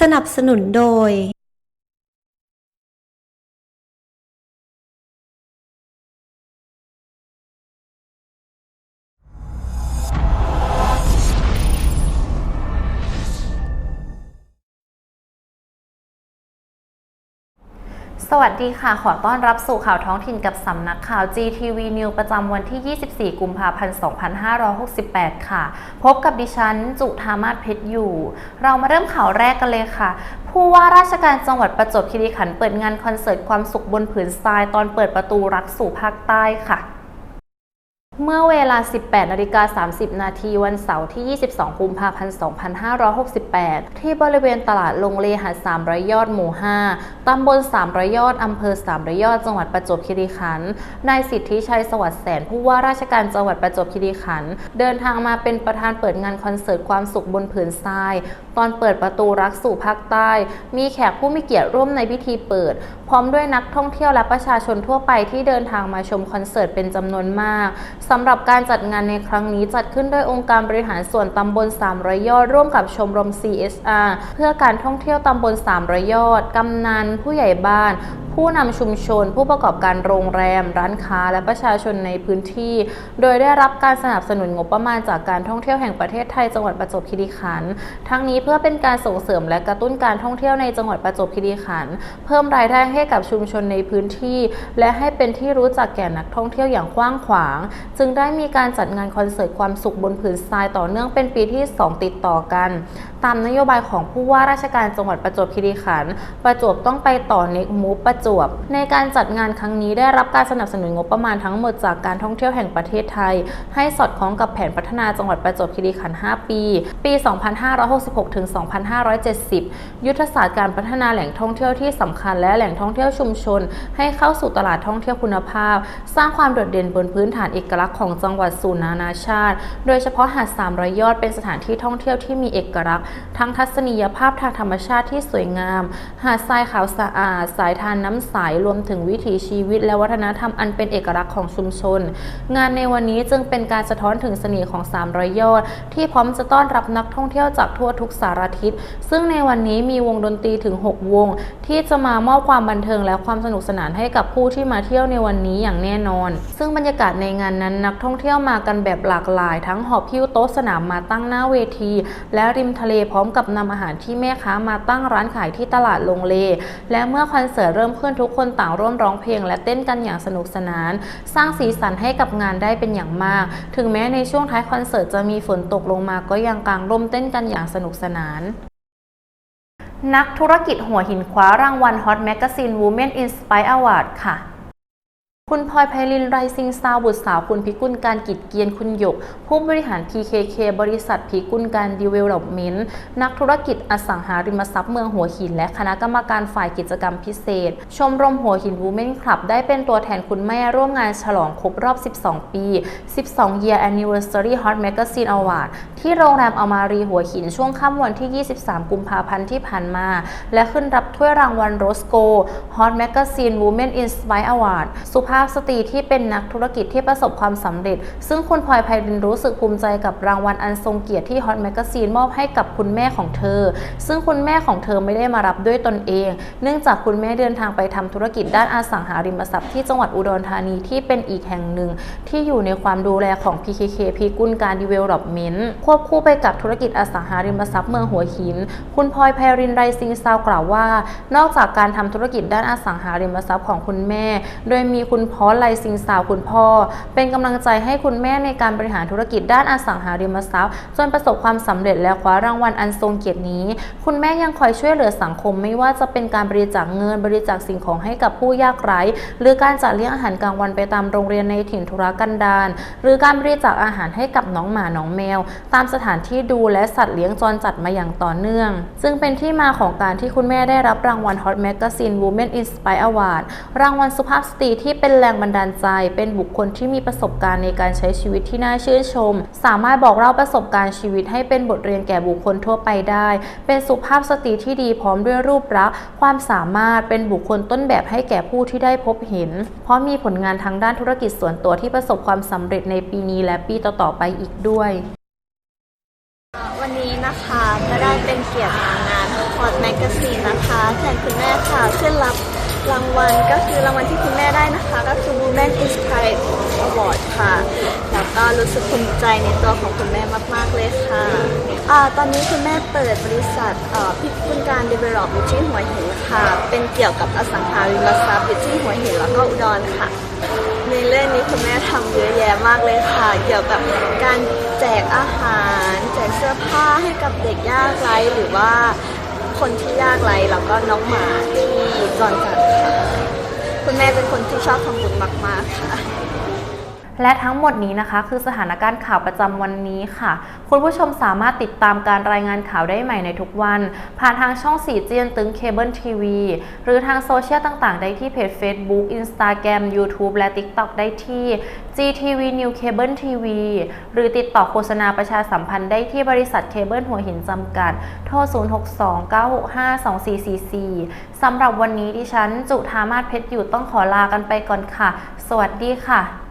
สนับสนุนโดย สวัสดีค่ะ ขอต้อนรับสู่ข่าวท้องถิ่นกับสำนักข่าว GTV News ประจำวันที่ 24 กุมภาพันธ์ 2568 ค่ะ พบกับดิฉัน จุธามาศเพชรอยู่ เรามาเริ่มข่าวแรกกันเลยค่ะ ผู้ว่าราชการจังหวัดประจวบคีรีขันธ์เปิดงานคอนเสิร์ตความสุขบนผืนทรายตอนเปิดประตูรักสู่ภาคใต้ค่ะ เมื่อเวลา 18นาฬิกา30 นาทีวันเสาร์ที่ 22 กุมภาพันธ์ 2568 ที่บริเวณตลาดลงเลหาด300 ยอดหมู่ 5 ตำบล 300 ยอด อำเภอ 300 ยอด จังหวัดประจวบคีรีขันธ์ นายสิทธิชัยสวัสดิ์แสน ผู้ว่าราชการจังหวัดประจวบคีรีขันธ์ เดินทางมาเป็นประธานเปิดงานคอนเสิร์ตความสุขบนผืนทราย ตอนเปิดประตูรักสู่ภาคใต้ มีแขกผู้มีเกียรติร่วมในพิธีเปิด พร้อมด้วยนักท่องเที่ยวและประชาชนทั่วไปที่เดินทางมาชมคอนเสิร์ตเป็นจำนวนมากสำหรับการจัดงานในครั้งนี้จัดขึ้นโดยองค์การบริหารส่วนตำบล300ยอดร่วมกับชมรม CSR เพื่อการท่องเที่ยวตำบล300ยอดกำนันผู้ใหญ่บ้าน ผู้นำชุมชน ผู้ประกอบการโรงแรม ร้านค้า และประชาชนในพื้นที่ โดยได้รับการสนับสนุนงบประมาณจากการท่องเที่ยวแห่งประเทศไทยจังหวัดประจวบคีรีขันธ์ทั้งนี้เพื่อเป็นการส่งเสริมและกระตุ้นการท่องเที่ยวในจังหวัดประจวบคีรีขันธ์เพิ่มรายได้ให้กับชุมชนในพื้นที่ และให้เป็นที่รู้จักแก่นักท่องเที่ยวอย่างกว้างขวาง จึงได้มีการจัดงานคอนเสิร์ตความสุขบนผืนทรายต่อเนื่องเป็นปีที่ 2 ติดต่อกัน ตามนโยบายของผู้ว่าราชการจังหวัดประจวบคีรีขันธ์ประจวบต้องไปต่อเน็กมูฟประจวบ ในการจัดงานครั้งนี้ได้รับการสนับสนุนงบประมาณทั้งหมดจากการท่องเที่ยวแห่งประเทศไทย ให้สอดคล้องกับแผนพัฒนาจังหวัดประจวบคีรีขันธ์ 5 ปี ปี 2566 ถึง 2570 ยุทธศาสตร์การพัฒนาแหล่งท่องเที่ยวที่สำคัญและแหล่งท่องเที่ยวชุมชน ให้เข้าสู่ตลาดท่องเที่ยวคุณภาพ สร้างความโดดเด่นบนพื้นฐานเอกลักษณ์ของจังหวัดสู่นานาชาติ โดยเฉพาะหาด300ยอดเป็นสถานที่ท่องเที่ยวที่มีเอกลักษณ์ ทั้งทัศนียภาพทางธรรมชาติที่สวยงาม หาดทรายขาวสะอาด สายทานน้ำใสรวมถึงวิถีชีวิต และวัฒนธรรมอันเป็นเอกลักษณ์ของชุมชน งานในวันนี้จึงเป็นการสะท้อนถึงเสน่ห์ของ 300 ยอด ที่พร้อมจะต้อนรับนักท่องเที่ยวจากทั่วทุกสารทิศ ซึ่งในวันนี้มีวงดนตรีถึง 6 วง ที่จะมามอบความบันเทิงและความสนุกสนานให้กับผู้ที่มาเที่ยวในวันนี้อย่างแน่นอน ซึ่งบรรยากาศในงานนั้นนักท่องเที่ยวมากันแบบหลากหลาย ทั้งหอบพิ้วโต๊ะสนามมาตั้งหน้าเวที และริมทะเลพร้อมกับนำอาหารที่แม่ค้ามาตั้งร้านขายที่ตลาดลงเล และเมื่อคอนเสิร์ตเริ่มขึ้นทุกคนต่างร่วมร้องเพลง และเต้นกันอย่างสนุกสนาน สร้างสีสันให้กับงานได้เป็นอย่างมาก ถึงแม้ในช่วงท้ายคอนเสิร์ตจะมีฝนตกลงมาก็ยังกางร่มเต้นกันอย่างสนุกสนานนักธุรกิจหัวหินคว้ารางวัล Hot Magazine Women Inspire Award ค่ะ คุณพลอยไพลินไรซิงซาวบุตรสาวคุณพิกุลการกิจเกียรติคุณหยก ผู้บริหาร PKK บริษัทพิกุลการดีเวลลอปเมนต์นักธุรกิจอสังหาริมทรัพย์เมืองหัวหิน และคณะกรรมการฝ่ายกิจกรรมพิเศษ ชมรมหัวหิน Women Club ได้เป็นตัวแทนคุณแม่ร่วมงานฉลองครบรอบ 12 ปี 12 Year Anniversary Hot Magazine Award ที่โรงแรมอมารีหัวหินช่วงค่ำวันที่ 23 กุมภาพันธ์ที่ผ่านมา และขึ้นรับถ้วยรางวัลโรสโก Hot Magazine Women Inspire Award สุภาาพสตรีที่เป็นนักธุรกิจที่ประสบความสำเร็จ ซึ่งคุณพลอยไพรินรู้สึกภูมิใจกับรางวัลอันทรงเกียรติที่ Hot Magazine มอบให้กับคุณแม่ของเธอ ซึ่งคุณแม่ของเธอไม่ได้มารับด้วยตนเอง เนื่องจากคุณแม่เดินทางไปทำธุรกิจด้านอสังหาริมทรัพย์ที่จังหวัดอุดรธานีที่เป็นอีกแห่งหนึ่ง ที่อยู่ในความดูแลของ PKK พีกุลการ Development ควบคู่ไปกับธุรกิจอสังหาริมทรัพย์เมืองหัวหิน คุณพลอยไพรินไรซิงซาวกล่าวว่า นอกจากการทำธุรกิจด้านอสังหาริมทรัพย์ของคุณแม่ โดยมีคุณพ่อไลซิงซาวคุณพ่อ เป็นกำลังใจให้คุณแม่ในการบริหารธุรกิจด้านอสังหาริมทรัพย์ จนประสบความสำเร็จและคว้ารางวัลอันทรงเกียรตินี้ คุณแม่ยังคอยช่วยเหลือสังคมไม่ว่าจะเป็นการบริจาคเงินบริจาคสิ่งของให้กับผู้ยากไร้ หรือการจัดเลี้ยงอาหารกลางวันไปตามโรงเรียนในถิ่นทุรกันดารหรือการบริจาคอาหารให้กับน้องหมาน้องแมว ตามสถานที่ดูและสัตว์เลี้ยงจรจัดมาอย่างต่อเนื่อง ซึ่งเป็นที่มาของการที่คุณแม่ได้รับรางวัล Hot Magazine Women Inspire Award รางวัลสุภาพสตรีที่เป็นแรงบันดาลใจ เป็นบุคคลที่มีประสบการณ์ในการใช้ชีวิตที่น่าชื่นชม สามารถบอกเล่าประสบการณ์ชีวิตให้เป็นบทเรียนแก่บุคคลทั่วไปได้ เป็นสุภาพสตรีที่ดีพร้อมด้วยรูปลักษณ์ความสามารถเป็นบุคคลต้นแบบให้แก่ผู้ที่ได้พบเห็น เพราะมีผลงานทางด้านธุรกิจส่วนตัวที่ประสบความสำเร็จในปีนี้และปีต่อๆไปอีกด้วยวันนี้นะคะก็ได้เป็นเกียรติมางานฮอดแมกกาซีนนะคะแทนคุณแม่ค่ะขึ้นรับ รางวัลก็คือรางวัลที่คุณแม่ได้นะคะ ก็คือ Women Inspired Award ค่ะ แล้วก็รู้สึกภูมิใจในตัวของคุณแม่มาก ๆ เลยค่ะอตอนนี้คุณแม่เปิดบริษัทเอ่อพิคุณการ Develop อยู่ที่หัวหินค่ะ เป็นเกี่ยวกับอสังหาริมทรัพย์อยู่ที่หัวหินแล้วก็อุดรค่ะ ในเรื่องนี้คุณแม่ทำเยอะแยะมากเลยค่ะ เกี่ยวกับการแจกอาหารแจกเสื้อผ้าให้กับเด็กยากไร้หรือว่าคนที่ยากไร้แล้วก็น้องหมาที่ จรจัดค่ะ คุณแม่เป็นคนที่ชอบทำบุญมาก ๆ ค่ะ และทั้งหมดนี้นะคะ คือสถานการณ์ข่าวประจำวันนี้ค่ะ คุณผู้ชมสามารถติดตามการรายงานข่าวได้ใหม่ในทุกวัน ผ่านทางช่อง4เจียนตึงเคเบิลทีวีหรือทางโซเชียลต่างๆ ได้ที่เพจ Facebook Instagram YouTube และ TikTok ได้ที่ GTV New Cable TV หรือติดต่อโฆษณาประชาสัมพันธ์ได้ที่บริษัทเคเบิลหัวหินจำกัด โทร 0629652444 สำหรับวันนี้ดิฉัน จุธามาศเพชรอยู่ต้องขอลากันไปก่อนค่ะ สวัสดีค่ะ